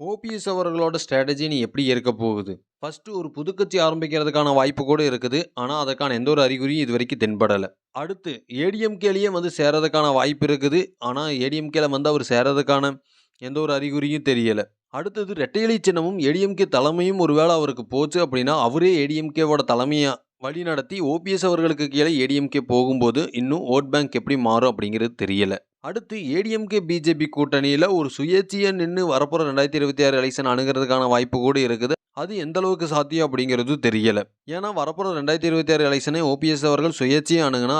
OPS அவர்களோட strategy நீ எப்படி இருக்க போகுது? ஃபஸ்ட்டு ஒரு புதுக்கட்சி ஆரம்பிக்கிறதுக்கான வாய்ப்பு கூட இருக்குது. ஆனால் அதற்கான எந்த ஒரு அறிகுறியும் இது வரைக்கும் தென்படலை. அடுத்து ஏடிஎம்கேலேயே வந்து சேரதுக்கான வாய்ப்பு இருக்குது. ஆனால் ஏடிஎம்கேல வந்து அவர் சேரதுக்கான எந்த ஒரு அறிகுறியும் தெரியலை. அடுத்தது ரெட்டையலி சின்னமும் ஏடிஎம்கே தலைமையும் ஒருவேளை அவருக்கு போச்சு அப்படின்னா அவரே ஏடிஎம்கேவோட தலைமையாக வழி நடத்தி ஓபிஎஸ் அவர்களுக்கு கீழே ஏடிஎம்கே போகும்போது இன்னும் ஓட் பேங்க் எப்படி மாறும் அப்படிங்கிறது தெரியலை. அடுத்து ஏடிஎம்கே பிஜேபி கூட்டணியில் ஒரு சுயேட்சையாக நின்று வரப்போகிற ரெண்டாயிரத்தி இருபத்தி ஆறு எலெக்ஷன் அணுகிறதுக்கான வாய்ப்பு கூட இருக்குது. அது எந்த அளவுக்கு சாத்தியம் அப்படிங்கிறது தெரியல. ஏன்னா வரப்போகிற ரெண்டாயிரத்தி இருபத்தி ஆறு எலெக்ஷனை ஓபிஎஸ் அவர்கள் சுயேட்சையாக அணுகுனா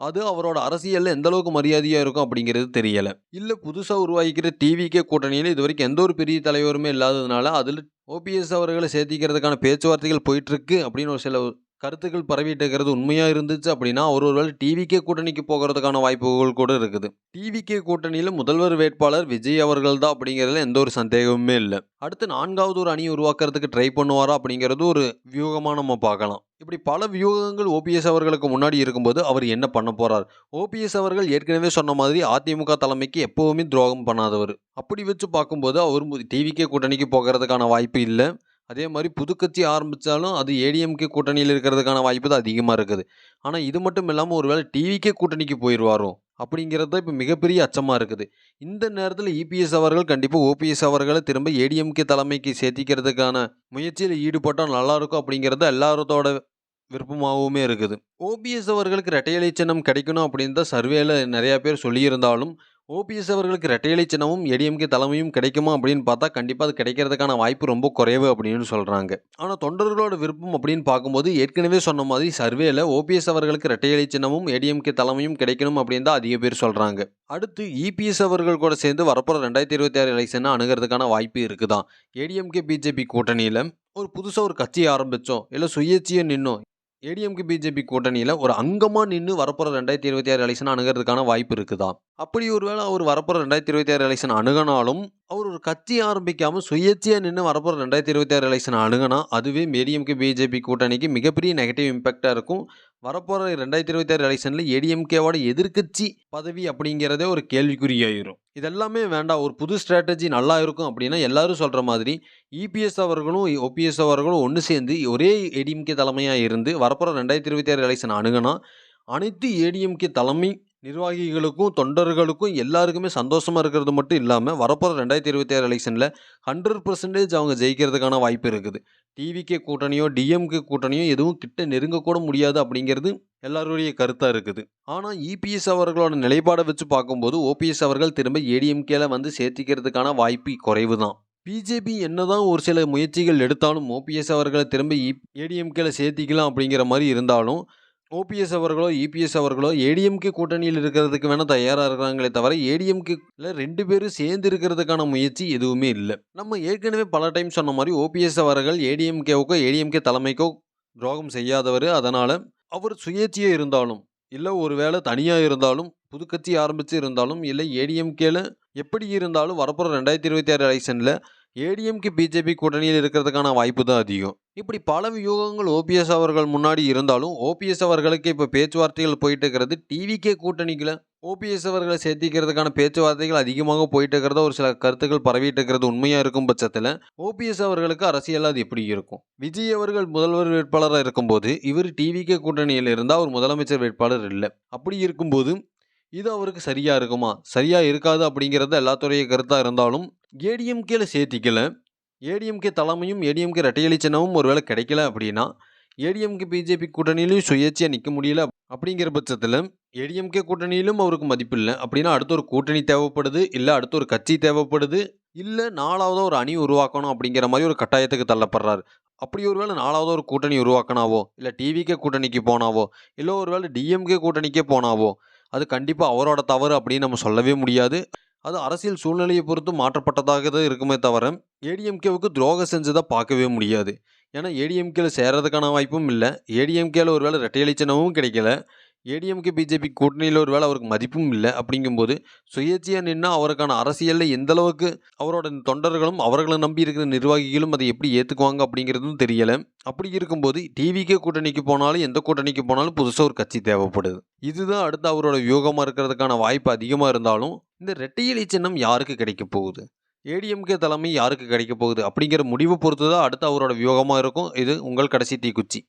அது அவரோட அரசியலில் எந்த அளவுக்கு மரியாதையாக இருக்கும் அப்படிங்கிறது தெரியலை. இல்லை புதுசாக உருவாக்கிக்கிற டிவிகே கூட்டணியில் இது வரைக்கும் எந்த ஒரு பெரிய தலைவருமே இல்லாததுனால அதில் ஓபிஎஸ் அவர்களை சேர்த்திக்கிறதுக்கான பேச்சுவார்த்தைகள் போயிட்டுருக்கு அப்படின்னு ஒரு சில கருத்துக்கள் பரவிட்டு இருக்கிறது உண்மையாக இருந்துச்சு அப்படின்னா அவர் ஒருவேளை டிவிகே கூட்டணிக்கு போகிறதுக்கான வாய்ப்புகள் கூட இருக்குது. டிவிகே கூட்டணியில் முதல்வர் வேட்பாளர் விஜய் அவர்கள் தான் அப்படிங்கிறதுல எந்த ஒரு சந்தேகமுமே இல்லை. அடுத்து நான்காவது ஒரு அணி உருவாக்குறதுக்கு ட்ரை பண்ணுவாரா அப்படிங்கிறது ஒரு வியூகமாக நம்ம பார்க்கலாம். இப்படி பல வியூகங்கள் ஓபிஎஸ் அவர்களுக்கு முன்னாடி இருக்கும்போது அவர் என்ன பண்ண போறார்? ஓபிஎஸ் அவர்கள் ஏற்கனவே சொன்ன மாதிரி அதிமுக தலைமைக்கு எப்பவுமே துரோகம் பண்ணாதவர். அப்படி வச்சு பார்க்கும்போது அவர் டிவிகே கூட்டணிக்கு போகிறதுக்கான வாய்ப்பு இல்லை. அதே மாதிரி புது கட்சி ஆரம்பித்தாலும் அது ஏடிஎம்கே கூட்டணியில் இருக்கிறதுக்கான வாய்ப்பு தான் அதிகமாக இருக்குது. ஆனால் இது மட்டும் இல்லாமல் ஒருவேளை டிவிக்கே கூட்டணிக்கு போயிடுவாரோ அப்படிங்கிறது தான் இப்போ மிகப்பெரிய அச்சமாக இருக்குது. இந்த நேரத்தில் இபிஎஸ் அவர்கள் கண்டிப்பாக ஓபிஎஸ் அவர்களை திரும்ப ஏடிஎம்கே தலைமைக்கு சேர்த்திக்கிறதுக்கான முயற்சியில் ஈடுபட்டால் நல்லாயிருக்கும் அப்படிங்கிறது எல்லாரத்தோட விருப்பமாகவுமே இருக்குது. ஓபிஎஸ் அவர்களுக்கு இரட்டையலை சின்னம் கிடைக்கணும் அப்படின்னு தான் சர்வேல நிறையா பேர் சொல்லியிருந்தாலும் ஓபிஎஸ் அவர்களுக்கு ரெட்டையலை சின்னமும் ஏடிஎம்கே தலைமையும் கிடைக்குமா அப்படின்னு பார்த்தா கண்டிப்பாக அது கிடைக்கிறதுக்கான வாய்ப்பு ரொம்ப குறைவு அப்படின்னு சொல்கிறாங்க ஆனால் தொண்டர்களோட விருப்பம் அப்படின்னு பார்க்கும்போது ஏற்கனவே சொன்ன மாதிரி சர்வேல ஓபிஎஸ் அவர்களுக்கு ரெட்டையலை சின்னமும் ஏடிஎம்கே தலைமையும் கிடைக்கணும் அப்படின்னு தான் அதிக பேர் சொல்கிறாங்க அடுத்து இபிஎஸ் அவர்கள் கூட சேர்ந்து வரப்போகிற ரெண்டாயிரத்தி இருபத்தி ஆறு எலெக்ஷனை அணுகிறதுக்கான வாய்ப்பு இருக்குதான். ஏடிஎம்கே பிஜேபி கூட்டணியில் ஒரு புதுசாக ஒரு கட்சி ஆரம்பித்தோம் இல்லை சுயேட்சியை நின்னோம் ஏடிஎம்கே பிஜேபி கூட்டணியில் ஒரு அங்கமாக நின்று வரப்போகிற ரெண்டாயிரத்தி இருபத்தி ஆறு எலெக்ஷன் அணுகிறதுக்கான வாய்ப்பு இருக்குதா? அப்படி ஒருவேளை அவர் வரப்போகிற ரெண்டாயிரத்தி இருபத்தி ஆறு எலெக்ஷன் அணுகினாலும் ஒரு கட்சி ஆரம்பிக்காமல் சுயேட்சையாக நின்று வரப்போகிற ரெண்டாயிரத்தி இருபத்தி ஆறு எலெக்ஷன் அணுகுனா அதுவே ஏடிஎம்கே பிஜேபி கூட்டணிக்கு மிகப்பெரிய நெகட்டிவ் இம்பாக்டாக இருக்கும். வரப்போகிற ரெண்டாயிரத்தி இருபத்தி ஆறு எலெக்ஷனில் ஏடிஎம்கேவோட எதிர்க்கட்சி பதவி அப்படிங்கிறதே ஒரு கேள்விக்குறியாயிரும். இதெல்லாமே வேண்டாம் ஒரு புது ஸ்ட்ராட்டஜி நல்லா இருக்கும் அப்படின்னா எல்லாரும் சொல்கிற மாதிரி இபிஎஸ் அவர்களும் ஓபிஎஸ் அவர்களும் ஒன்று சேர்ந்து ஒரே ஏடிஎம்கே தலைமையாக இருந்து வரப்போகிற ரெண்டாயிரத்தி இருபத்தி ஆறு எலெக்ஷன் அணுகுனா அனைத்து ஏடிஎம்கே தலைமை நிர்வாகிகளுக்கும் தொண்டர்களுக்கும் எல்லாருக்குமே சந்தோஷமாக இருக்கிறது மட்டும் இல்லாமல் வரப்போகிற ரெண்டாயிரத்தி இருபத்தி ஆறு எலெக்ஷனில் ஹண்ட்ரட் பர்சன்டேஜ் அவங்க ஜெயிக்கிறதுக்கான வாய்ப்பு இருக்குது. டிவிகே கூட்டணியோ டிஎம்கே கூட்டணியோ எதுவும் கிட்ட நெருங்கக்கூட முடியாது அப்படிங்கிறது எல்லாருடைய கருத்தாக இருக்குது. ஆனால் இபிஎஸ் அவர்களோட நிலைப்பாடை வச்சு பார்க்கும்போது ஓபிஎஸ் அவர்கள் திரும்ப ஏடிஎம்கேல வந்து சேர்த்திக்கிறதுக்கான வாய்ப்பு குறைவு தான் பிஜேபி என்னதான் ஒரு சில முயற்சிகள் எடுத்தாலும் ஓபிஎஸ் அவர்களை திரும்ப e- ஏடிஎம்கேல சேர்த்திக்கலாம் அப்படிங்கிற மாதிரி இருந்தாலும் ஓபிஎஸ் அவர்களோ இபிஎஸ் அவர்களோ ஏடிஎம்கே கூட்டணியில் இருக்கிறதுக்கு வேணால் தயாராக இருக்கிறாங்களே தவிர ஏடிஎம்கேல ரெண்டு பேரும் சேர்ந்து இருக்கிறதுக்கான முயற்சி எதுவுமே இல்லை. நம்ம ஏற்கனவே பல டைம் சொன்ன மாதிரி ஓபிஎஸ் அவர்கள் ஏடிஎம்கேவுக்கோ ஏடிஎம்கே தலைமைக்கோ துரோகம் செய்யாதவர். அதனால் அவர் சுயேட்சையாக இருந்தாலும் இல்லை ஒரு வேளை தனியாக இருந்தாலும் புது கட்சி ஆரம்பித்து இருந்தாலும் இல்லை ஏடிஎம்கேல எப்படி இருந்தாலும் வரப்போகிற ரெண்டாயிரத்தி இருபத்தி ஆறு எலெக்ஷனில் ஏடிஎம்கே பிஜேபி கூட்டணியில் இருக்கிறதுக்கான வாய்ப்பு தான் அதிகம். இப்படி பல வியூகங்கள் ஓபிஎஸ் அவர்கள் முன்னாடி இருந்தாலும் ஓபிஎஸ் அவர்களுக்கு இப்போ பேச்சுவார்த்தைகள் போயிட்டு இருக்கிறது டிவிகே கூட்டணிகளை ஓபிஎஸ் அவர்களை சேர்த்திக்கிறதுக்கான பேச்சுவார்த்தைகள் அதிகமாக போயிட்டு இருக்கிறத ஒரு சில கருத்துக்கள் பரவிட்டு இருக்கிறது உண்மையாக இருக்கும் பட்சத்தில் ஓபிஎஸ் அவர்களுக்கு அரசியல் அது எப்படி இருக்கும்? விஜய் அவர்கள் முதல்வர் வேட்பாளராக இருக்கும்போது இவர் டிவிகே கூட்டணியில் இருந்தால் அவர் முதலமைச்சர் வேட்பாளர் இல்லை. அப்படி இருக்கும்போது இது அவருக்கு சரியாக இருக்குமா? சரியாக இருக்காது அப்படிங்கிறது எல்லாத்துடைய கருத்தாக இருந்தாலும் ஏடிஎம்கேல சேர்த்திக்கல. ஏடிஎம்கே தலைமையும் ஏடிஎம்கே ரெட்டையலி சின்னமும் ஒருவேளை கிடைக்கல அப்படின்னா ஏடிஎம்கே பிஜேபி கூட்டணியிலும் சுயேட்சையாக நிற்க முடியல அப்படிங்கிற பட்சத்தில் ஏடிஎம்கே கூட்டணியிலும் அவருக்கு மதிப்பு இல்லை அப்படின்னா அடுத்த ஒரு கூட்டணி தேவைப்படுது இல்லை அடுத்த ஒரு கட்சி தேவைப்படுது இல்லை நாலாவது ஒரு அணி உருவாக்கணும் அப்படிங்கிற மாதிரி ஒரு கட்டாயத்துக்கு தள்ளப்படுறாரு. அப்படி ஒருவேளை நாலாவது ஒரு கூட்டணி உருவாக்கினாவோ இல்லை டிவிக்கே கூட்டணிக்கு போனாவோ இல்லை ஒருவேளை டிஎம்கே கூட்டணிக்கே போனாவோ அது கண்டிப்பாக அவரோட தவறு அப்படின்னு நம்ம சொல்லவே முடியாது. அது அரசியல் சூழ்நிலையை பொறுத்து மாற்றப்பட்டதாக தான் இருக்குமே தவிர ஏடிஎம்கேவுக்கு துரோகம் செஞ்சதை பார்க்கவே முடியாது. ஏன்னா ஏடிஎம்கேல சேர்றதுக்கான வாய்ப்பும் இல்லை. ஏடிஎம்கேல ஒரு வேளை ரெட்டையலை சின்னமும் கிடைக்கல. ஏடிஎம்கே பிஜேபி கூட்டணியில் ஒரு வேளை அவருக்கு மதிப்பும் இல்லை அப்படிங்கும்போது சுயேட்சையாக நின்று அவருக்கான அரசியலில் எந்தளவுக்கு அவரோட தொண்டர்களும் அவர்களை நம்பி இருக்கிற நிர்வாகிகளும் அதை எப்படி ஏற்றுக்குவாங்க அப்படிங்கிறதும் தெரியலை. அப்படி இருக்கும்போது டிவிக்கே கூட்டணிக்கு போனாலும் எந்த கூட்டணிக்கு போனாலும் புதுசாக ஒரு கட்சி தேவைப்படுது. இதுதான் அடுத்து அவரோட வியூகமாக இருக்கிறதுக்கான வாய்ப்பு அதிகமாக இருந்தாலும் இந்த ரெட்டையிலை சின்னம் யாருக்கு கிடைக்க போகுது? ஏடிஎம்கே தலைமை யாருக்கு கிடைக்க போகுது? அப்படிங்கிற முடிவை பொறுத்து தான் அடுத்து அவரோட வியூகமாக இருக்கும். இது உங்கள் கடைசி தீக்குச்சி.